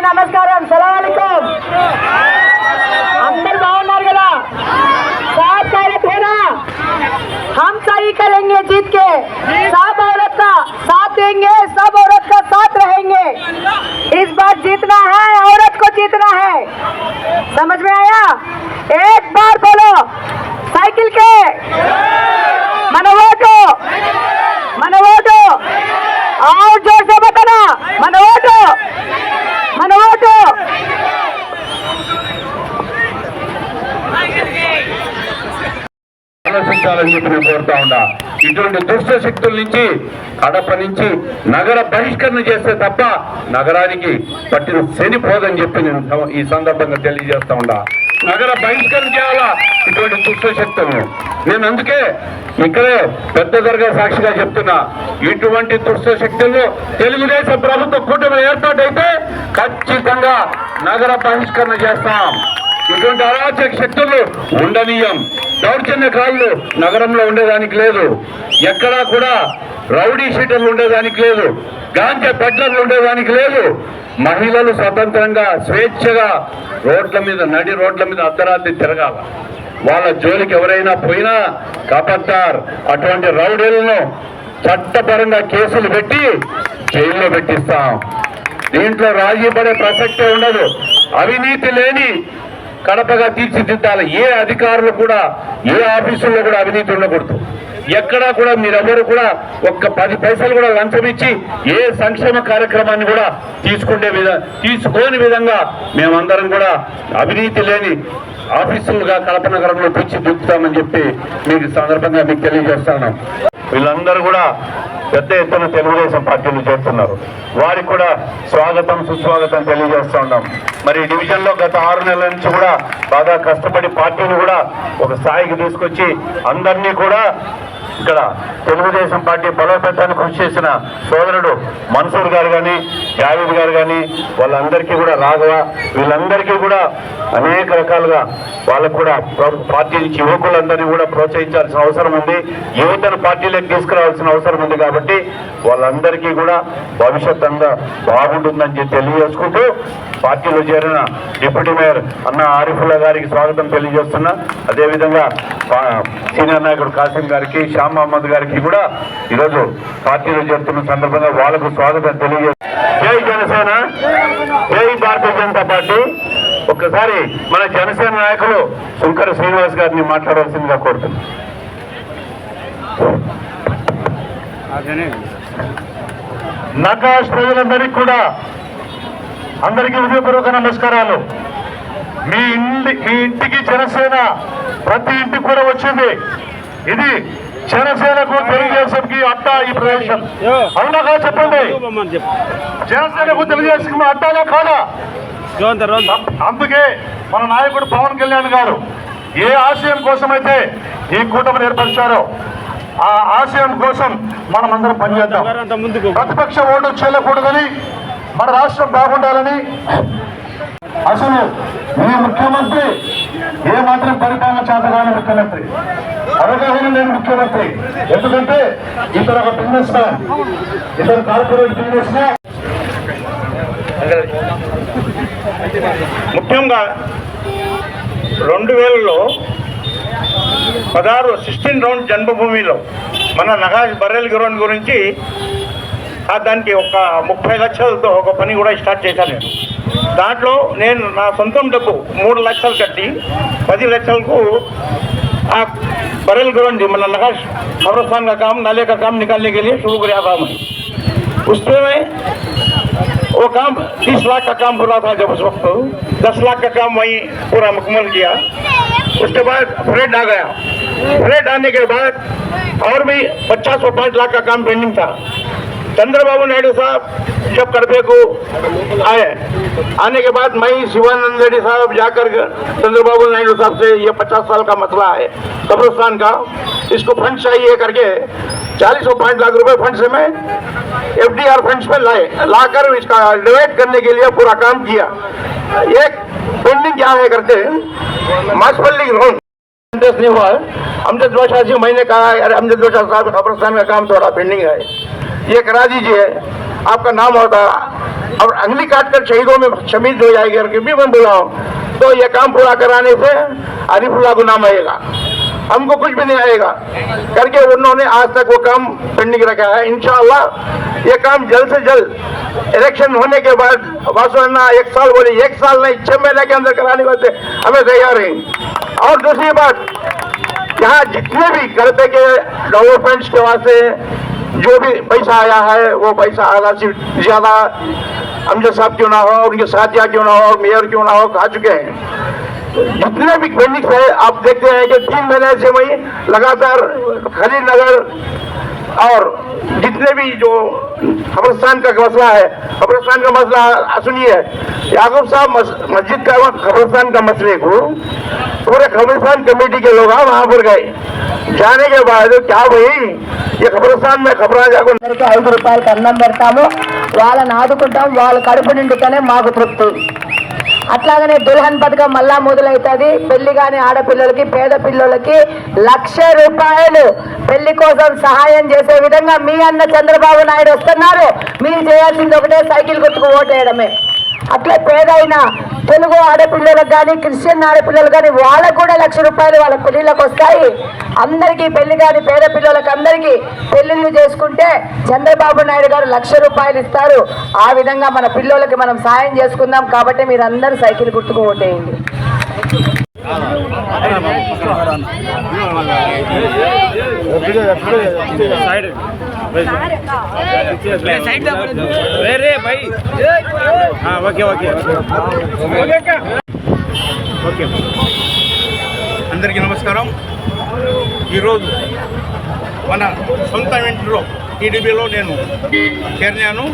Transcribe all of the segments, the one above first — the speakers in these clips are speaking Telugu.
అందరికీ నమస్కారం సలాంకం అందరు బాగున్నారు కదా साथ कह थे ना हम सही करेंगे जीत के सब औरत का साथ देंगे सब औरत का साथ रहेंगे इस बार जीतना है औरत को जीतना है समझ में आया एक ఇటువంటి దుష్ట శక్తుల నుంచి కడప నుంచి నగర బహిష్కరణ చేస్తే తప్ప నగరానికి పట్టిన శని పోదని చెప్పి నేను ఈ సందర్భంగా తెలియజేస్తా ఉండా నగర బహిష్కరణ చేయాలా ఇటువంటి దుష్ట శక్తులను? నేను అందుకే ఇక్కడే పెద్ద దర్గా సాక్షిగా చెప్తున్నా. ఇటువంటి దుష్ట శక్తులు తెలుగుదేశం ప్రభుత్వ కూటమి ఏర్పాటైతే ఖచ్చితంగా నగర బహిష్కరణ చేస్తాం. ఇటువంటి అరాచక శక్తులు ఉండనీయం. దౌర్జన్య కాళ్ళు నగరంలో ఉండేదానికి లేదు. ఎక్కడా కూడా రౌడీ షీటర్లు ఉండేదానికి లేదు. గాంజా పెడ్లర్లు ఉండేదానికి లేదు. మహిళలు స్వతంత్రంగా స్వేచ్ఛగా రోడ్ల మీద నడి రోడ్ల మీద అర్ధరాత్రి తిరగాల. వాళ్ళ జోలికి ఎవరైనా పోయినా కాపాడతారు అటువంటి రౌడీలను చట్టపరంగా కేసులు పెట్టి జైల్లో పెట్టిస్తాం. దీంట్లో రాజీ పడే ప్రసక్తే ఉండదు. అవినీతి లేని కడపగా తీర్చిదిద్దాలి. ఏ అధికారులు కూడా ఏ ఆఫీసుల్లో కూడా అవినీతి ఉండకూడదు. ఎక్కడా కూడా మీరెవరు కూడా ఒక్క పది పైసలు కూడా లంచం ఇచ్చి ఏ సంక్షేమ కార్యక్రమాన్ని కూడా తీసుకునే విధ తీసుకోని విధంగా మేమందరం కూడా అవినీతి లేని ఆఫీసులుగా కడప నగరంలో తీర్చిదిద్దుతామని చెప్పి మీకు సందర్భంగా మీకు తెలియజేస్తాను వీళ్ళందరూ కూడా పెద్ద ఎత్తున తెలుగుదేశం పార్టీలు చేస్తున్నారు. వారికి కూడా స్వాగతం సుస్వాగతం తెలియజేస్తూ ఉన్నాం. మరి డివిజన్లో గత ఆరు నెలల నుంచి కూడా బాగా కష్టపడి పార్టీని కూడా ఒక స్థాయికి తీసుకొచ్చి అందరినీ కూడా ఇక్కడ తెలుగుదేశం పార్టీ బలోపేతాన్ని కృషి చేసిన సోదరుడు మన్సూర్ గారు కానీ జావేద్ గారు కానీ వాళ్ళందరికీ కూడా రాఘవ వీళ్ళందరికీ కూడా అనేక రకాలుగా వాళ్ళకు కూడా పార్టీ నుంచి యువకులందరినీ కూడా ప్రోత్సహించాల్సిన అవసరం ఉంది. యువతను పార్టీలకు తీసుకురావాల్సిన అవసరం ఉంది కాబట్టి వాళ్ళందరికీ కూడా భవిష్యత్ అంతా బాగుంటుందని చెప్పి తెలియజేసుకుంటూ పార్టీలో చేరిన డిప్యూటీ మేయర్ అన్న ఆరిఫుల్లా గారికి స్వాగతం తెలియజేస్తున్నా. అదేవిధంగా సీనియర్ నాయకుడు కాసిం గారికి శ్యామ్ మహమ్మద్ గారికి కూడా ఈరోజు పార్టీలో చేరుతున్న సందర్భంగా వాళ్ళకు స్వాగతం తెలియజేస్తున్నా జై జనసేన జై భారతీయ జనతా పార్టీ. ఒక్కసారి మన జనసేన నాయకులు శంకర శ్రీనివాస్ గారిని మాట్లాడాల్సిందిగా కోరుతున్నాను నకాష్ ప్రజలందరికీ కూడా అందరికీ హృదయపూర్వక నమస్కారాలు. మీ ఇంటి మీ ఇంటికి జనసేన ప్రతి ఇంటికి కూడా వచ్చింది. ఇది జనసేనకు తెలుగుదేశంకి అడ్డ ఈ ప్రదేశం. అవునగా చెప్పండి? జనసేనకు తెలుగుదేశం అడ్డాగా కాదా? అందుకే మన నాయకుడు పవన్ కళ్యాణ్ గారు ఏ ఆశయం కోసమైతే ఈ కూటమిని ఏర్పరిచారో ఆ ఆశయం కోసం మనం అందరం పనిచేద్దాం ప్రతిపక్ష ఓటు చేయకూడదని మన రాష్ట్రం బాగుండాలని అసలు ఈ ముఖ్యమంత్రి ఏ మాత్రం పరిపాలన చేతగాని ముఖ్యమంత్రి. అవగాహన లేని ముఖ్యమంత్రి. ఎందుకంటే ఇతను ఒక బిజినెస్ మ్యాన్ ఇతను కార్పొరేట్ బిజినెస్ మ్యాన్ ముఖ్యంగా రెండు వేలలో పదహారు సిక్స్టీన్ రౌండ్ జన్మభూమిలో మన నగాజ్ బర్రెల్ గ్రౌండ్ గురించి ఆ దానికి ఒక ముప్పై లక్షలతో ఒక పని కూడా స్టార్ట్ చేశాను నేను. దాంట్లో నేను నా సొంతం డబ్బు మూడు లక్షలు కట్టి పది లక్షలకు ఆ बरेल ग्राउंड मतलब नकाश कब्रस्तान का काम, नाले का काम निकालने के लिए शुरू किया था मैं उसमें मैं वो काम तीस लाख का काम हो रहा था जब उस वक्त। दस लाख का काम वहीं पूरा मुकम्मल किया। उसके बाद फ्लड आ गया। फ्लड आने के बाद और भी पचास और पाँच लाख का काम पेंडिंग था। चंद्रबाबू नायडू साहब जब करबे को आए। आने के बाद मैं शिवानंद रेड्डी साहब जाकर चंद्रबाबू नायडू साहब से ये पचास साल का मसला है, कब्रिस्तान का। इसको फंड चाहिए करके चालीस पाँच लाख रुपए फंड से मैं एफ़ डी आर फंड लाए, लाकर इसका डिवाइड करने के लिए पूरा काम किया। एक पेंडिंग क्या है करके मासपल्ली रोड इंटरेस्ट नहीं हुआ अमजद बादशाह जी मैंने कहा अरे अमजद बादशाह साहब कब्रस्तान का काम थोड़ा पेंडिंग है। ये करा दीजिए आपका नाम होता और अंगली काट कर शहीदों में शमीद हो जाएगी करके भी मैं बोला हूँ। तो ये काम पूरा कराने से अरिफुल्ला को नाम आएगा। हमको कुछ भी नहीं आएगा। करके उन्होंने आज तक वो काम पेंडिंग रखा है। इंशाल्लाह, ये काम जल्द से जल्द इलेक्शन होने के बाद वासुन्ना एक साल बोले, एक साल नहीं, छह महीने के अंदर कराने वास्ते हमें तैयार हैं। और दूसरी बात, यहाँ जितने भी गलते के डेवलपमेंट्स के वास्ते जो भी पैसा आया है, वो पैसा आधा से ज़्यादा, अमजद साहब क्यों ना हो, उनके साथिया क्यों ना हो, मेयर क्यों ना हो, खा चुके हैं। जितने भी क्लिनिक्स है आप देखते हैं कि तीन महीने से वही लगातार खलील नगर और जितने भी जो कब्रस्तान का मसला है कब्रस्तान का मसला सुनिए याकूब साहब मस- मस्जिद का कब्रस्तान का मसले को पूरे कब्रस्तान कमेटी के लोग वहां पर गए जाने के बाद क्या भाई ये कब्रस्तान में खबरा जाकर అందరికీ ఐదు రూపాయలకి అన్నం పెడతాము వాళ్ళని ఆదుకుంటాం వాళ్ళ కడుపు నిండుతూనే మాకు తృప్తి అట్లాగనే దుల్హన్ పథకం మళ్ళా మొదలవుతుంది పెళ్ళి కాని ఆడపిల్లలకి పేద పిల్లలకి లక్ష రూపాయలు పెళ్ళి కోసం సహాయం చేసే విధంగా మీ అన్న చంద్రబాబు నాయుడు వస్తున్నారు. మీరు చేయాల్సింది ఒకటే సైకిల్ గుర్తుకు ఓటేయడమే. అట్లే పేదైన తెలుగు ఆడపిల్లలకు కానీ క్రిస్టియన్ ఆడపిల్లలు కానీ వాళ్ళకు కూడా లక్ష రూపాయలు వాళ్ళ పెళ్ళిళ్ళకి వస్తాయి అందరికీ పెళ్ళి కాని పేద పిల్లలకు అందరికీ పెళ్ళిళ్ళు చేసుకుంటే చంద్రబాబు నాయుడు గారు లక్ష రూపాయలు ఇస్తారు ఆ విధంగా మన పిల్లలకి మనం సాయం చేసుకుందాం కాబట్టి మీరు అందరూ సైకిల్ గుర్తుకు ఓటేయండి వేరే ఓకే ఓకే ఓకే అందరికీ నమస్కారం. ఈరోజు మన సొంత ఇంట్లో టీడీపీలో నేను చేరినాను.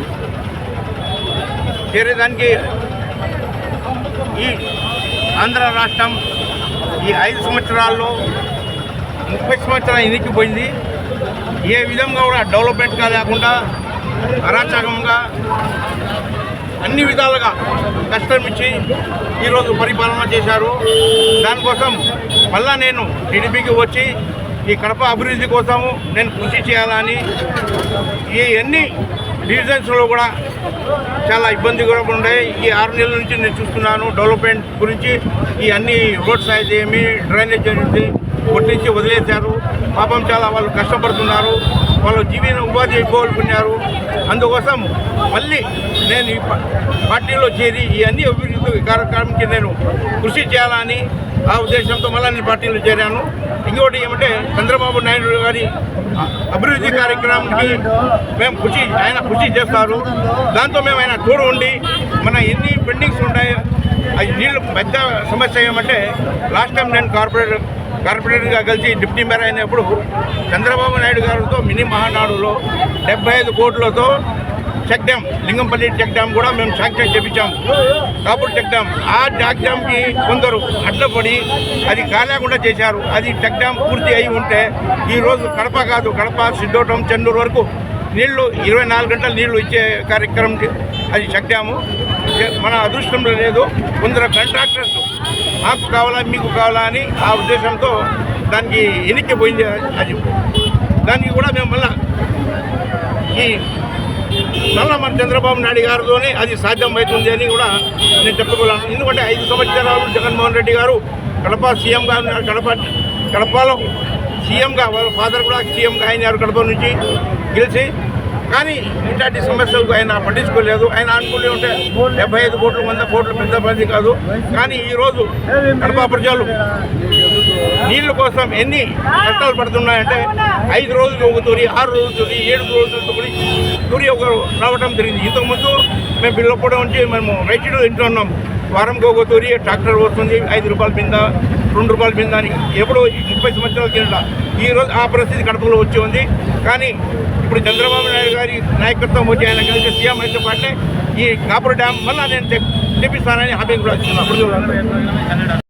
చేరేదానికి ఈ ఆంధ్ర రాష్ట్రం ఈ ఐదు సంవత్సరాల్లో ముప్పై సంవత్సరాలు ఎన్నికిపోయింది ఏ విధంగా కూడా డెవలప్మెంట్గా లేకుండా అరాచకంగా అన్ని విధాలుగా కష్టం ఇచ్చి ఈరోజు పరిపాలన చేశారు. దానికోసం మళ్ళా నేను టీడీపీకి వచ్చి ఈ కడప అభివృద్ధి కోసము నేను కృషి చేయాలని ఈ అన్ని డివిజన్స్లో కూడా చాలా ఇబ్బంది కూడా ఉన్నాయి ఈ ఆరు నెలల నుంచి నేను చూస్తున్నాను డెవలప్మెంట్ గురించి. ఈ అన్ని రోడ్స్ అయితే ఏమి డ్రైనేజ్ అనేది కొట్టించి వదిలేశారు. పాపం చాలా వాళ్ళు కష్టపడుతున్నారు. వాళ్ళు జీవన ఉపాధి కోల్పోయినారు. అందుకోసం మళ్ళీ నేను ఈ పార్టీలో చేరి ఈ అన్ని అభివృద్ధి కార్యక్రమానికి నేను కృషి చేయాలని ఆ ఉద్దేశంతో మళ్ళీ నేను పార్టీలో చేరాను. ఇంకోటి ఏమంటే చంద్రబాబు నాయుడు గారి అభివృద్ధి కార్యక్రమానికి మేము కృషి ఆయన కృషి చేస్తారు. దాంతో మేము ఆయన తోడు ఉండి మన ఎన్ని పెండింగ్స్ ఉన్నాయో అది నీళ్ళు పెద్ద సమస్య ఏమంటే లాస్ట్ టైం నేను కార్పొరేట్ కార్పొరేటర్గా కలిసి డిప్యూటీ మేయర్ అయినప్పుడు చంద్రబాబు నాయుడు గారితో మినీ మహానాడులో డెబ్బై ఐదు కోట్లతో check dam Lingampalli check dam కూడా మేము శాంక్షన్ చేపించాము కాపూర్ చెక్ డ్యామ్ ఆ చెక్ డ్యామ్కి కొందరు అడ్డపడి అది కాలేకుండా చేశారు. అది చెక్ డ్యామ్ పూర్తి అయి ఉంటే ఈరోజు కడప కాదు కడప సిద్ధోటం చెన్నూరు వరకు నీళ్ళు ఇరవై నాలుగు గంటలు నీళ్ళు ఇచ్చే కార్యక్రమం అది చెక్ డ్యాము. మన అదృష్టంలో లేదు. కొందరు కాంట్రాక్టర్స్ మాకు కావాలా మీకు కావాలా అని ఆ ఉద్దేశంతో దానికి ఎన్నిక పోయింది అది. దానికి కూడా మేము మళ్ళా ఈ మళ్ళా మన చంద్రబాబు నాయుడు గారితోనే అది సాధ్యం అవుతుంది అని కూడా నేను చెప్పుకోలేను ఎందుకంటే ఐదు సంవత్సరాలు జగన్మోహన్ రెడ్డి గారు కడప సీఎంగా ఉన్నారు. కడప కడపలో సీఎంగా వాళ్ళ ఫాదర్ కూడా సీఎంగా అయినారు కడప నుంచి. గెలిచి కానీ ఇట్లాంటి సమస్యలకు ఆయన పట్టించుకోలేదు. ఆయన అనుకునే ఉంటే డెబ్బై ఐదు కోట్లు వంద కోట్లు పెద్ద మంది కాదు. కానీ ఈరోజు కడప ప్రజలు నీళ్ళ కోసం ఎన్ని కష్టాలు పడుతున్నాయంటే ఐదు రోజులు ఒక తూరి ఆరు రోజులు తూరి ఏడు రోజులు తూరి తూరి ఒక రావడం జరిగింది. ఇంతకుముందు మేము పిల్లప్పుడు నుంచి మేము రైతులు ఉన్నాం. వారంకి ఒక తూరి ట్రాక్టర్ వస్తుంది ఐదు రూపాయల కింద రెండు రూపాయల కింద ఎప్పుడు ముప్పై సంవత్సరాల కింద ఈ రోజు ఆ పరిస్థితి కడపలో వచ్చి ఉంది. కానీ ఇప్పుడు చంద్రబాబు నాయుడు గారి నాయకత్వం వచ్చి ఆయన కలిసి సీఎం అయితే పాటే ఈ కాపుర డ్యామ్ మళ్ళీ నేను తెప్పిస్తానని హామీ కూడా వచ్చింది